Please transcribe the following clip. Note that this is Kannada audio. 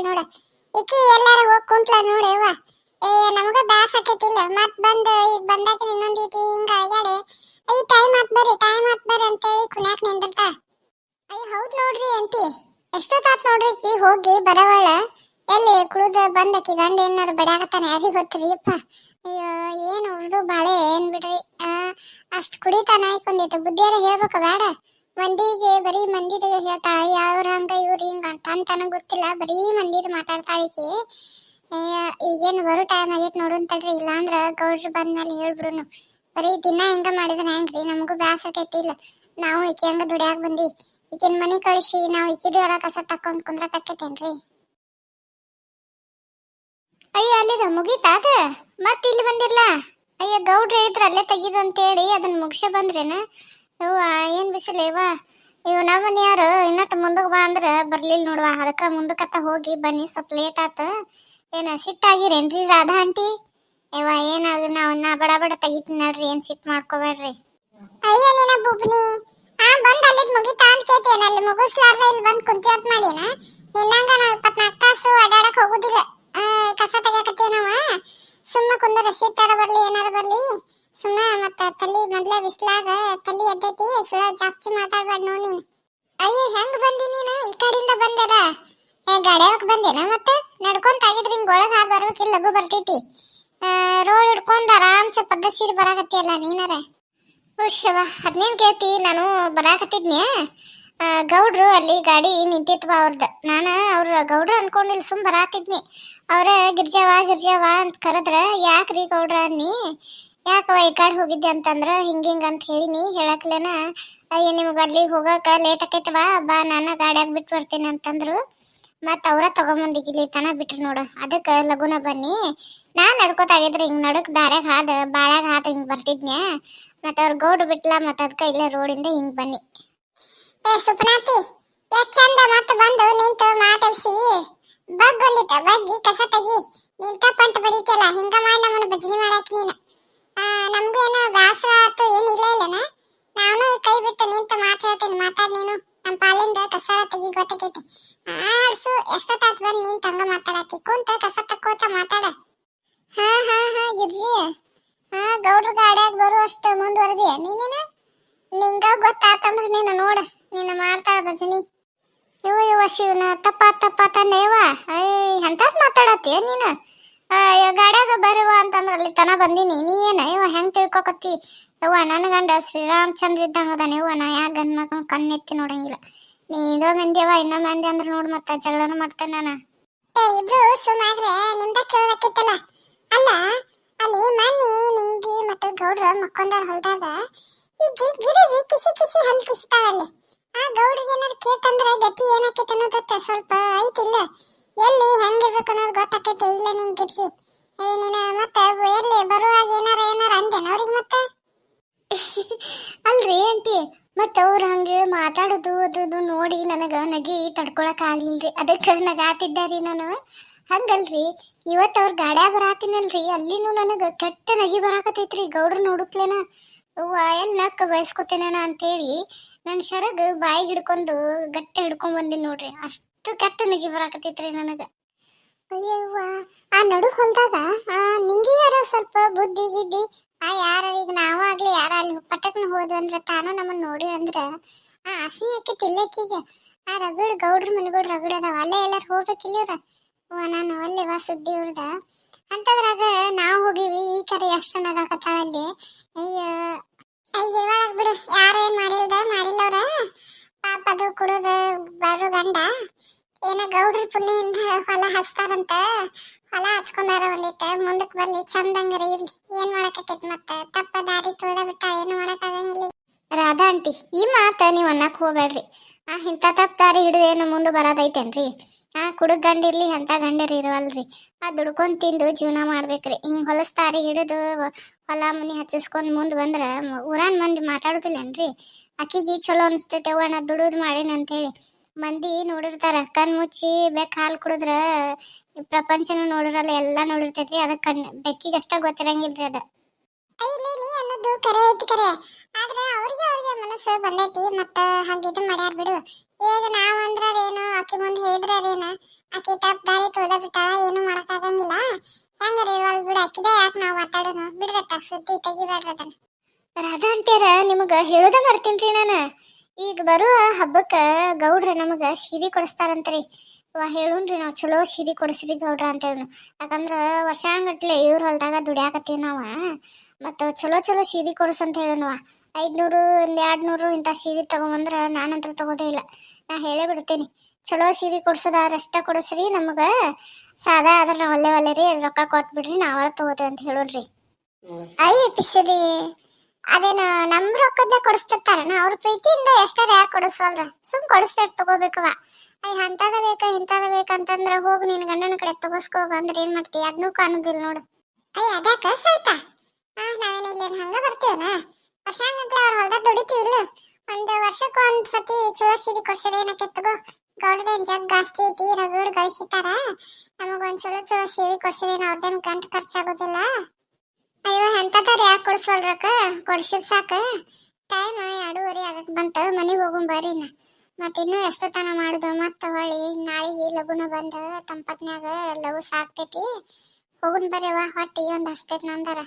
ನೋಡ. ಇಕ್ಕಿ ಎಲ್ಲಾರ ಹೋಗ್ ಕುಂತ್ಲ ನೋಡವ್ವ ಏ, ನಮಗ ಬ್ಯಾಸ ಆಕೈತಿಲ್ಲ ಮತ್ ಬಂದ್, ಈಗ ಬಂದಾಕ ಇನ್ನೊಂದೀಟಿ ಹಿಂಗ ಆಗ್ಯಾಡೆ ಐ ಟೈಮ್ ಆತ್ ಬರ್ರಿ ಟೈಮ್ ಆತ್ ಬರ್ರಿ ಅಂತೇಳಿ ಕುನ್ಯಾಕ್ ನಿಂದಿರ್ತ ಅಯ್ಯ ಹೌದ್ ನೋಡ್ರಿ ಅಂಟಿ ಎಷ್ಟೊತ್ತಾತ್ ನೋಡ್ರಿ ಇಕ್ಕಿ ಹೋಗಿ ಬರವಳ. ಎಲ್ಲಿ ಕುಡಿದ ಬಂದಕಿ ಗಂಡ ಏನಾರು ಬಡ್ಯಾಕತ್ತಾನ ಯಾರಿಗ್ ಗೊತ್ತ್ರಿ ಅಪ್ಪ ಅಯ್ಯೋ, ಏನು ಉರ್ದು ಬಾಳೆ ಏನ್ ಬಿಡ್ರಿ? ಅಷ್ಟ್ ಕುಡಿತಾನ ಈಕೊಂದಿಟ್ಟು ಬುದ್ಧಿಯಾರ ಹೇಳ್ಬೇಕ ಬೇಡ ಮಂದಿಗೆ ಬರೀ ಮಂದಿ ಹೇಳ್ತಾಳ, ಯಾವ್ರ ಹಂಗ, ಇವ್ರ ಹಿಂಗ ಅಂತ ಗೊತ್ತಿಲ್ಲ. ಬರೀ ಮಂದಿದ ಐತಿ. ಈಗೇನ್ ಬರೋ ಟೈಮ್ ಆಗೈತೆ ನೋಡು ಅಂತಲ್ರಿ ಇಲ್ಲಾಂದ್ರ ಗೌಡ್ರು ಬಂದ್ಮೇಲೆ ಹೇಳ್ಬಿಡುನು ಬರೀ ದಿನ ಹಿಂಗ ಮಾಡಿದ್ರ ಹೆಂಗ್ರಿ? ನಮಗೂ ಬ್ಯಾಸ ಆಕೈತಿ ಇಲ್ಲ. ನಾವು ಈಕೆ ಹಂಗ ದುಡಿಯಾಗ ಬಂದಿ ಈಕಿನ ಮನೆ ಕಳಿಸಿ, ನಾವು ಈಕಿದು ಎಲ್ಲ ಕಸ ತಕೊಂಡ್ ಕುಂದ್ರಕತ್ತೇನ್ರಿ ಅಯ್ಯ, ಅಲ್ಲಿದ ಮುಗೀತ ಅದ? ಮತ್ ಇಲ್ಲಿ ಬಂದಿರ್ಲ? ಅಯ್ಯ, ಗೌಡ್ರ ಹೇಳಿದ್ರ ಅಲ್ಲೇ ಅಂತ ಹೇಳಿ ಅದನ್ನ ಮುಗಿಸ ಬಂದ್ರೇನ? ಯವ್ವ, ಏನ್ ಇವ ಇವ್ ನಮ್ಮ ಮನೆಯವರು ಇನ್ನಟ್ಟು ಮುಂದಕ್ಕೆ ಬಾ ಅಂದ್ರೆ ಬರ್ಲಿಲ್ಲ ನೋಡ್ವಾ, ಅದಕ್ಕ ಮುಂದಕ್ಕತ್ತ ಹೋಗಿ ಬನ್ನಿ, ಸ್ವಲ್ಪ ಲೇಟ್ ಆತ. ಏನ ಸಿಟ್ಟಾಗಿರೇನ್ರಿ ರಾಧಾ ಆಂಟಿ? ಯವ್ವ ಏನಾಗ ನಾವ್ ನಾ ಬಡ ಬಡ ತೆಗಿತೀನಿ ನೋಡ್ರಿ, ಏನ್ ಸಿಟ್ ಮಾಡ್ಕೋಬೇಡ್ರಿ? ಅಯ್ಯ, ನೀನ ಬುಬ್ನಿ. ಆ, ಬಂದು ಅಲ್ಲಿಗೆ ಮುಗಿತಾ ಅಂತ ಕೇಳ್ತೇನೆ ಅಲ್ಲಿ ಮುಗಿಸ್ಲಾರ್ದ ಇಲ್ಲಿ ಬಂದ್ ಕುಂತಿ ಅಂತ ಮಾಡಿನ? ನಿನ್ನಂಗ ನಾ ಇಪ್ಪತ್ನಾಲ್ಕು ತಾಸು ಅಡ್ಯಾಡಕ್ ಹೋಗುದಿಲ್ಲ. ಕಸ ತೆಗಿಯಕತ್ತೀವಿ ನಾವು. ಸುಮ್ಮ ಕುಂದ್ರ ಸಿಟ್ಟಾರ ಬರ್ಲಿ, ಏನಾರ ಬರ್ಲಿ? ಸುಮ್ಮ ಮತ್ತೆ ತಲಿ ಮೊದ್ಲ ಬಿಸ್ಲಾಗ ತಲಿ ಎದ್ದೈತಿ ಸುಳ ಜಾಸ್ತಿ ಮಾತಾಡ್ಬೇಡ ನೋ ನೀನು. ಅಯ್ಯ, ಹೆಂಗ್ ಬಂದಿ ನೀನು? ಈ ಕಡೆಯಿಂದ ಬಂದದ ಏ ಗಾಡ್ಯಾವಕ್ ಬಂದೇನ ಮತ್ತೆ? ನಡ್ಕೊಂತ ಆಗಿದ್ರೆ ಹಿಂಗ್ ಒಳಗ್ ಹಾದ್ ಲಘು ಬರ್ತೈತಿ. ರೋಡ್ ಹಿಡ್ಕೊಂಡ್ ಆರಾಮ್ಸೆ ಪದ್ಧತಿ ಬರಾಕತ್ತಿಯಲ್ಲ ನೀನಾರ? ಹುಷವ ಅದ್ನೇನ್ ಕೇಳ್ತಿ? ನಾನು ಬರಾಕತ್ತಿದ್ನಿ ಗೌಡ್ರು ಅಲ್ಲಿ ಗಾಡಿ ನಿಂತಿತ್ವ ಅವ್ರದ್ದು ನಾನು ಅವ್ರ ಗೌಡ್ರು ಅನ್ಕೊಂಡಿಲ್ಲ ಸುಮ್ ಬರಾತಿದ್ನಿ. ಅವ್ರ ಗಿರ್ಜಾವ ಗಿರ್ಜಾವ ಅಂತ ಕರೆದ್ರ, ಯಾಕ್ರಿ ಗೌಡ್ರ ಅನ್ನಿ? ಯಾಕವ ಈ ಕಡೆ ಹೋಗಿದ್ದೆ ಅಂತಂದ್ರ ಹಿಂಗ ಹಿಂಗ ಅಂತ ಹೇಳಿನಿ ಹೇಳಕ್ಲೇನ, ಅಯ್ಯ ನಿಮ್ಗೆ ಅಲ್ಲಿ ಹೋಗಕ ಲೇಟ್ ಆಕೈತವ ಬಾ ನಾನು ಗಾಡ್ಯಾಗ ಬಿಟ್ಟು ಬರ್ತೀನಿ ಅಂತಂದ್ರು. ಮತ್ತ ಅವ್ರ ಇಲ್ಲಿ ತನ ಬಿಟ್ರು ನೋಡು, ಅದಕ್ಕೆ ಲಗುನ ಬನ್ನಿ. ನಾ ನಡ್ಕೋತಾಗಿದ್ರೆ ಹಿಂಗ ನಡಕ್ ದಾರ್ಯಾಗ ಹಾದ, ಬಾಳ್ಯಾಗ ಹಾದ ಹಿಂಗ ಬರ್ತಿದ್ನ್ಯಾ. ಮತ್ತ ಅವ್ರ ಗೌಡ್ ಬಿಟ್ಲ ಮತ್ತ ಅದಕ್ಕೆ ಇಲ್ಲೇ ರೋಡಿಂದ ಹಿಂಗ ಬನ್ನಿ. ಏ ಸುಪ್ನಾತಿ ಎಷ್ಟ್ ಚಂದ ಮತ್ತ ಬಂದು ನಿಂತು ಮಾತಾಡ್ಸಿ. ಬಗ್ ಬಂದಿತ್ತ ಬಗ್ಗಿ, ಕಸ ತೆಗಿ. ನಿಂತ ಪಂಟ್ ಬಡಿತಲ್ಲ ಹಿಂಗ ಮಾಡಿ ನಮ್ಮನ್ನ ಭಜನೆ ಮಾಡಾಕ ನೀನು. ನಮ್ಗೂ ಏನೋ ಬ್ಯಾಸರ ಆತು ಏನು ಇಲ್ಲ ಇಲ್ಲನ? ನಾನು ಕೈ ಬಿಟ್ಟು ನಿಂತು ಮಾತಾಡ್ತೀನಿ ಮಾತಾಡ್ ನೀನು. ನಮ್ಮ ಪಾಲಿಂದ ಕಸ ತೆಗಿ ಗೊತ್ತಾಕೈತಿ ಆಡ್ಸು ಎಷ್ಟೊತ್ತಾತ್ ಬಂದು ನೀನು ತಂಗ ಮಾತಾಡತಿ ಕುಂತ ಕಸ ತಕ್ಕೋತ ಮಾತಾಡ. ಹಾ ಹಾ ಹಾ, ಗಿರ್ಜಿ. ಹಾ ಗೌಡ್ರ ಗಾಡ್ಯಾಗ ಬರುವಷ್ಟು ಮುಂದುವರೆದಿಯ? ನೀನೇನ? ನಿಂಗ ಗೊತ್ತಾತಂದ್ರ ನೀನು ನೋಡ. ನೀನು ಮಾಡ್ತಾಳ ಭಜನಿ. ಇವ ಇವ ಶಿವನ ತಪ್ಪ ತಪ್ಪ ತಂದೇವ ಐ ಎಂತದ್ ಮಾತಾಡತ್ತೀಯ ನೀನು? ಗಾಡ್ಯಾಗ ಬರುವ ಅಂತಂದ್ರೆ ಅಲ್ಲಿ ತನ ಬಂದೀನಿ. ನೀ ಏನ? ಇವ ಹೆಂಗ್ ತಿಳ್ಕೊಕತ್ತಿ? ಯವ್ವ ನನ್ನ ಗಂಡ ಶ್ರೀರಾಮಚಂದ್ರ ಇದ್ದಂಗ ಅದಾನ. ಯವ್ವ, ನಾ ಯಾಕೆ ಗಂಡ ಮಕ್ಕಳು ಕಣ್ಣೆತ್ತಿ ನೋಡಂಗಿಲ್ಲ? ನೀ ಇದೋ ಮಂದಿಯವ ಇನ್ನೊ ಮಂದಿ ಅಂದ್ರೆ ನೋಡ್ ಮತ್ತ ಜಗಳನ ಮಾಡ್ತೇನೆ ನಾನು. ಏ, ಇಬ್ರು ಸುಮಾಗ್ರೆ ನಿಮ್ದ ಕೇಳಬೇಕಿತ್ತಲ್ಲ ಅಲ್ಲ, ಅಲ್ಲಿ ಮನಿ, ನಿಂಗಿ ಮತ್ತು ಗೌಡ್ರ ಮಕ್ಕೊಂದಾರ ಹೊಲ್ದಾಗ ಈ ಗಿಡಗಿ ಕಿಸಿ ಕಿಸಿ ಹಲ್ ಕಿಸಿತಾಳಲ್ಲಿ ಆ ಗೌಡ್ರಿಗೆ ಏನಾರು ಕೇಳ್ತಂದ್ರೆ ಗತಿ ಏನಾಕೈತೆ ತ ಸ್ವಲ್ಪ ಐತಿಲ್ಲ. ಎಲ್ಲಿ ಹೆಂಗಿರ್ಬೇಕು ಅನ್ನೋದು ಗೊತ್ತಾಕೈತೆ ಇಲ್ಲ ನಿಂಗೆ ಗಿಡ್ಸಿ ಏ, ನೀನು ಮತ್ತೆ ಎಲ್ಲಿ ಬರುವಾಗ ಏನಾರ ಏನಾರ ಅಂದೇನ ಅವ್ರಿಗೆ ಮತ್ತೆ? ಅಲ್ರಿ ಆಂಟಿ, ಮತ್ತೆ ಅವ್ರು ಹಂಗೆ ಮಾತಾಡೋದು ಅದು ನೋಡಿ ನನಗ ನಗಿ ತಡ್ಕೊಳಕ್ ಆಗ್ಲಿಲ್ರಿ. ಅದಕ್ಕೆ ನಗಾತಿದ್ದಾರಿ ನಾನು. ಹಂಗಲ್ರಿ, ಇವತ್ತು ಅವ್ರ ಗಾಡ್ಯಾಗ ಬರಾತಿನಲ್ರಿ. ಅಲ್ಲಿನೂ ನನಗ ಕೆಟ್ಟ ನಗಿ ಬರಾಕತೈತ್ರಿ ಗೌಡ್ರು ನೋಡುತ್ತಲೇನ ಎಲ್ಲಿ ನಕ್ಕ ಬಯಸ್ಕೊತೇನ ಅಂತೇಳಿ ನನ್ನ ಶರಗ್ ಬಾಯಿಗೆ ಹಿಡ್ಕೊಂಡು ಗಟ್ಟಿ ಹಿಡ್ಕೊಂಡ್ ಬಂದಿನಿ ನೋಡ್ರಿ. ಅಷ್ಟು ಕೆಟ್ಟ ನಗಿ ಬರಾಕತೈತ್ರಿ ನನಗ. ಅಯ್ಯವ್ವ, ಆ ನಡು ಹೊಲ್ದಾಗ ನಿಂಗಿಯಾರ ಸ್ವಲ್ಪ ಬುದ್ಧಿ ಗಿದ್ದಿ ಆ ಯಾರ ಈಗ ನಾವಾಗ್ಲಿ ಯಾರ ಅಲ್ಲಿ ಪಟಕ್ನ ಅಂದ್ರ ತಾನ ನಮ್ಮನ್ನ ನೋಡಿ ಅಂದ್ರ, ಆ ಹಸಿ ಹಾಕಿ ಆ ರಗಡ್ ಗೌಡ್ರ ಮನೆಗಳು ರಗಡ್ ಅದಾವ, ಅಲ್ಲೇ ಎಲ್ಲಾರು ಹೋಗ್ಬೇಕಿಲ್ಲ ಓ, ನಾನು ಅಲ್ಲಿ ವಾ ಸುದ್ದಿ ಇವ್ರದ. ಅಂತದ್ರಾಗ ನಾವ್ ಹೋಗಿವಿ, ಈ ಕರೆ ಎಷ್ಟು ನಗಾಕತ್ತಾಳಲ್ಲಿ ಅಯ್ಯ ಅಯ್ಯ ಬಿಡು, ಯಾರು ಏನ್ ಮಾಡಿಲ್ದ ಮಾಡಿಲ್ಲ ಅವ್ರ ಪಾಪ ಅದು ಕುಡಿದು ಗಂಡ ಏನ ಗೌಡ್ರ ಪುಣ್ಯದಿಂದ ಹೊಲ ಹಚ್ತಾರಂತ. ಹೊಲ ಹಚ್ಕೊಂಡಾರ ಒಂದಿಟ್ಟ ಮುಂದಕ್ಕೆ ಬರ್ಲಿ, ಚಂದಂಗರ ಇರ್ಲಿ. ಏನ್ ಮಾಡಕತ್ತೈತಿ ಮತ್ತ? ತಪ್ಪ ದಾರಿ ತೋದ ಬಿಟ್ಟ ಏನು ಮಾಡಕ್ಕಾಗಂಗಿಲ್ಲ. ರಾಧಾ ಆಂಟಿ, ಈ ಮಾತ ನೀವು ಅನ್ನಕ್ ಹೋಗ್ಬೇಡ್ರಿ ಆ, ಇಂಥ ತಪ್ಪ ದಾರಿ ಹಿಡಿದು ಏನು ಮುಂದೆ ಬರೋದೈತೇನ್ರಿ? ಆ ಕುಡುಕ್ ಗಂಡಿರ್ಲಿ ಅಂತ ಗಂಡರ್ ಇರವಲ್ರಿ. ಆ, ದುಡ್ಕೊಂಡ್ ತಿಂದು ಜೀವನ ಮಾಡ್ಬೇಕ್ರಿ. ಹಿಂಗ್ ಹೊಲಸ್ತಾರಿ ಹಿಡಿದು ಹೊಲ ಮನಿ ಹಚ್ಚಿಸ್ಕೊಂಡ್ ಮುಂದ್ ಬಂದ್ರ ಊರಾನ್ ಮಂದಿ ಮಾತಾಡುದಿಲ್ಲೇನ್ರಿ? ಆಕಿಗೆ ಚಲೋ ಅನಿಸ್ತೈತೆ, ಅವ್ವ ದುಡಿದ್ ಮಾಡೇನಿ ಅಂತೇಳಿ. ಮಂದಿ ನೋಡಿರ್ತಾರ ಕಣ್ ಮುಚ್ಚಿ ಬೆಕ್ ಹಾಲು ಕುಡಿದ್ರ ಪ್ರಪಂಚನ ನೋಡಿರಲ್ಲ, ಎಲ್ಲಾ ನೋಡಿರ್ತೈತಿ ಅದಕ್ಕೆ ಕಣ್ ಬೆಕ್ಕಿಗಷ್ಟ ಗೊತ್ತಿರಂಗಿಲ್ರಿ ಅದ. ಇಲ್ಲಿ ನೀ ಅನ್ನೋದು ಕರೆ ಐತಿ ಕರೆ. ಆದ್ರೆ ಅವ್ರಿಗೆ ಅವ್ರಿಗೆ ಮನಸ್ಸು ಬಂದೈತಿ, ಮತ್ತ ಹಂಗಿದು ಮಾಡ್ಯಾರ ಬಿಡು. ಈಗ ನಾವ್ ಅಂದ್ರೇನು ಆಕಿ ಮುಂದೆ ಹೇಳಿದ್ರೇನ ಆಕಿ ತಪ್ಪ ದಾರಿ ತೋದ ಬಿಟ್ಟಾಳ ಏನು ಮಾಡಕ್ಕಾಗಂಗಿಲ್ಲ ಹೆಂಗಾರ ಇರುವಲ್ ಬಿಡು ಆಕಿದೆ ಯಾಕೆ ನಾವು ಮಾತಾಡೋಣ ಬಿಡ್ರಿ ಅತ್ತಾಗ ಸುದ್ದಿ ತೆಗಿಬೇಡ್ರಿ ಅದನ್ನ. ರಾಧಾ ಅಂಟ್ಯಾರ ನಿಮಗ ಹೇಳೋದ ಮರ್ತೀನ್ರಿ ನಾನು? ಈಗ ಬರುವ ಹಬ್ಬಕ್ಕ ಗೌಡ್ರ ನಮಗ ಸೀರೆ ಕೊಡಿಸ್ತಾರಂತ್ರಿ. ವಾ ಹೇಳುನ್ರಿ ನಾವು ಚಲೋ ಸೀರೆ ಕೊಡಿಸ್ರಿ ಗೌಡ್ರ ಅಂತ ಹೇಳಿ ಯಾಕಂದ್ರ ವರ್ಷಾಂಗಟ್ಲೆ ಇವ್ರ ಹೊಲ್ದಾಗ ದುಡಿಯಾಕತ್ತೀವಿ ನಾವು. ಮತ್ತು ಚಲೋ ಚಲೋ ಸೀರೆ ಕೊಡಿಸಂತ ಹೇಳೋಣವ ಐದ್ನೂರು ಒಂದು ಎರಡು ನೂರು ಇಂಥ ಸೀರೆ ತಗೊಂಬಂದ್ರ ನಾನಂತ್ರ ತಗೋದೇ ಇಲ್ಲ. ನಾ ಹೇಳೇ ಬಿಡ್ತೀನಿ. ಚಲೋ ಸೀರೆ ಕೊಡ್ಸೋದಾರ ಅಷ್ಟ ಕೊಡಿಸ್ರಿ ನಮಗೆ. ಸಾದಾ ಆದ್ರೆ ನಾವು ಒಲ್ಲೆ ಒಲ್ಲೆ ರೀ ರೊಕ್ಕ ಕೊಟ್ಬಿಡ್ರಿ ನಾವರ ತೊಗೋತೀವಿ ಅಂತ ಹೇಳೋಣ್ರಿ ಐ ಪಿಸರಿ ಅದೇನು ನಮ್ಮ ರೊಕ್ಕದ್ದೇ ಕೊಡಿಸ್ತಿರ್ತಾರನ, ಅವ್ರ ಪ್ರೀತಿಯಿಂದ ಎಷ್ಟಾರ ಯಾಕೆ ಕೊಡಿಸ್ವಲ್ರ ಸುಮ್ ಕೊಡಿಸ್ತಿರ್ ತಗೋಬೇಕವ ಅಯ್ಯ ಅಂತದ ಬೇಕ ಇಂಥದ ಬೇಕಂತಂದ್ರ ಹೋಗಿ ನಿನ್ ಗಂಡನ ಕಡೆ ತಗೋಸ್ಕೋ ಬಂದ್ರೆ ಏನ್ ಮಾಡ್ತಿ? ಅದನ್ನೂ ಕಾಣುದಿಲ್ಲ ನೋಡು. ಅಯ್ಯ ಅದ್ಯಾಕ? ಸಾಯ್ತಾ? ಹಾ ನಾವೇನಿಲ್ಲ ಹಂಗ ಬರ್ತೀವನ? ವರ್ಷಾಂಗಂಟ್ಲೆ ಅವ್ರ ಹೊಲ್ದಾಗ ದುಡಿತೀವಿಲ್ಲ ಒಂದು ವರ್ಷಕ್ಕೆ ಒಂದ್ ಸತಿ ಚಲೋ ಸೀರೆ ಕೊಡ್ಸರಿ ಏನಕ್ಕೆ ತಗೋ? ಗೌಡದೇನ್ ಜಗ್ ಜಾಸ್ತಿ ಐತಿ, ರಗಡ್ ಗಳಿಸಿಟ್ಟಾರ? ನಮಗೊಂದ್ ಚಲೋ ಚಲೋ ಸೀರೆ ಕೊಡ್ಸರಿ ಅವ್ರದ್ದೇನು ಗಂಟು ಖರ್ಚಾಗೋದಿಲ್ಲ. ಅಯ್ಯೋ ಎಂತದಾರ ಯಾಕೆ ಕೊಡ್ಸಲ್ರಕ್ಕ ಕೊಡ್ಸಿರ್ ಸಾಕ. ಟೈಮ್ ಎರಡೂವರೆ ಆಗಕ್ಕೆ ಬಂತ. ಮನೆಗೆ ಹೋಗು ಬರ್ರಿ ನಾ ಮತ್ತೆ ಇನ್ನೂ ತನ ಮಾಡುದು? ಮತ್ತೆ ಹೊಳಿ, ನಾಳೆಗೆ ಲಗುನ ಬಂದ. ತಂಪತ್ನ್ಯಾಗ ಲಘು ಸಾಕ್ತೈತಿ. ಹೋಗುನ್ ಬರ್ರಿ ಹೊಟ್ಟಿ ಒಂದು ಹಸ್ತೈತಿ ನಂದರ.